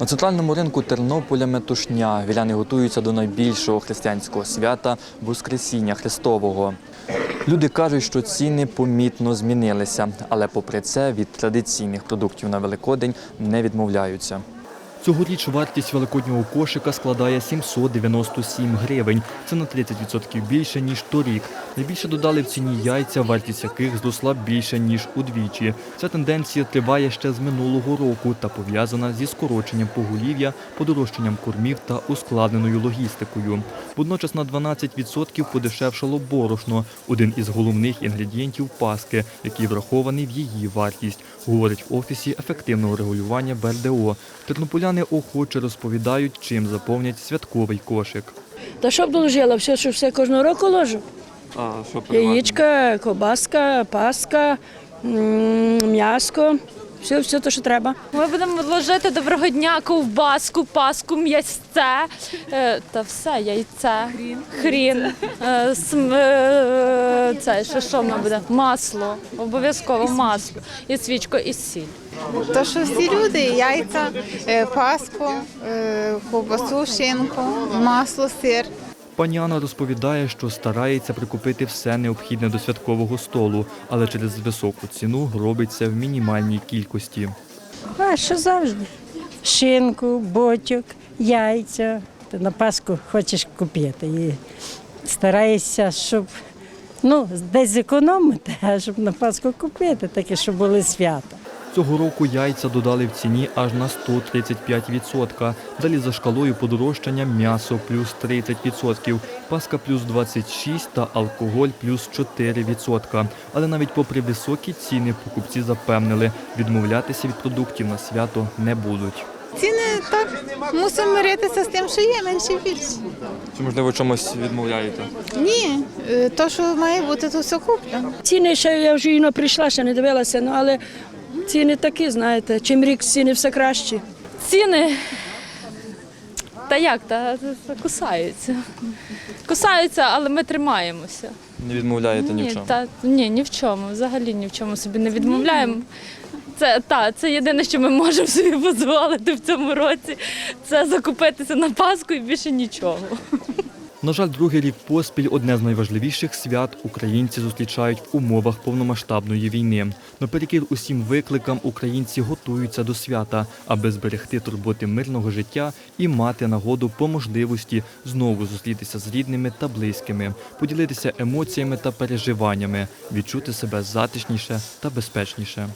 На центральному ринку Тернополя метушня. Віляни готуються до найбільшого християнського свята Воскресіння Христового. Люди кажуть, що ціни помітно змінилися, але попри це від традиційних продуктів на Великодень не відмовляються. Цьогоріч вартість великоднього кошика складає 797 гривень. Це на 30% більше, ніж торік. Найбільше додали в ціні яйця, вартість яких зросла більше, ніж удвічі. Ця тенденція триває ще з минулого року та пов'язана зі скороченням поголів'я, подорожчанням кормів та ускладненою логістикою. Водночас на 12% подешевшало борошно, один із головних інгредієнтів паски, який врахований в її вартість, говорить в офісі ефективного регулювання БРДО. Тернополяни охоче розповідають, чим заповнять святковий кошик. Та що б доложила? Все, що все кожного року ложу. А що Яєчка, кобаска, паска, м'яско. Все, все те, що треба. Ми будемо ложити доброго дня, ковбаску, паску, м'ясце е, та все, яйце, хрін, хрін е, см- е, це що, що ми буде? Масло, обов'язково масло, і свічко, і сіль. То, що всі люди, яйця, паску, ковбасу, шинку, масло, сир. Пані Анна розповідає, що старається прикупити все необхідне до святкового столу, але через високу ціну робить це в мінімальній кількості. А що завжди? Шинку, ботюк, яйця. Ти на Пасху хочеш купити. І стараєшся, щоб ну, десь зекономити, а щоб на Пасху купити, таке, щоб були свята. Цього року яйця додали в ціні аж на 135%. Далі за шкалою подорожчання м'ясо плюс 30%, паска плюс 26% та алкоголь плюс 4%. Але навіть попри високі ціни покупці запевнили, відмовлятися від продуктів на свято не будуть. Ціни так мусимо миритися з тим, що є, менше більше. Чи можливо чомусь відмовляєте? Ні, е, то, що має бути, то все куплено. Ціни ще я вже іно прийшла, ще не дивилася, ну але ціни такі, знаєте, чим рік ціни все кращі. Ціни. Та як, та, та кусаються. Кусаються, але ми тримаємося. Не відмовляєте ні, в чому? та, ні, ні в чому, взагалі ні в чому собі не відмовляємо. Це, та, це єдине, що ми можемо собі дозволити в цьому році. Це закупитися на Пасху і більше нічого. На жаль, другий рік поспіль одне з найважливіших свят українці зустрічають в умовах повномасштабної війни. Наперекір усім викликам українці готуються до свята, аби зберегти турботи мирного життя і мати нагоду по можливості знову зустрітися з рідними та близькими, поділитися емоціями та переживаннями, відчути себе затишніше та безпечніше.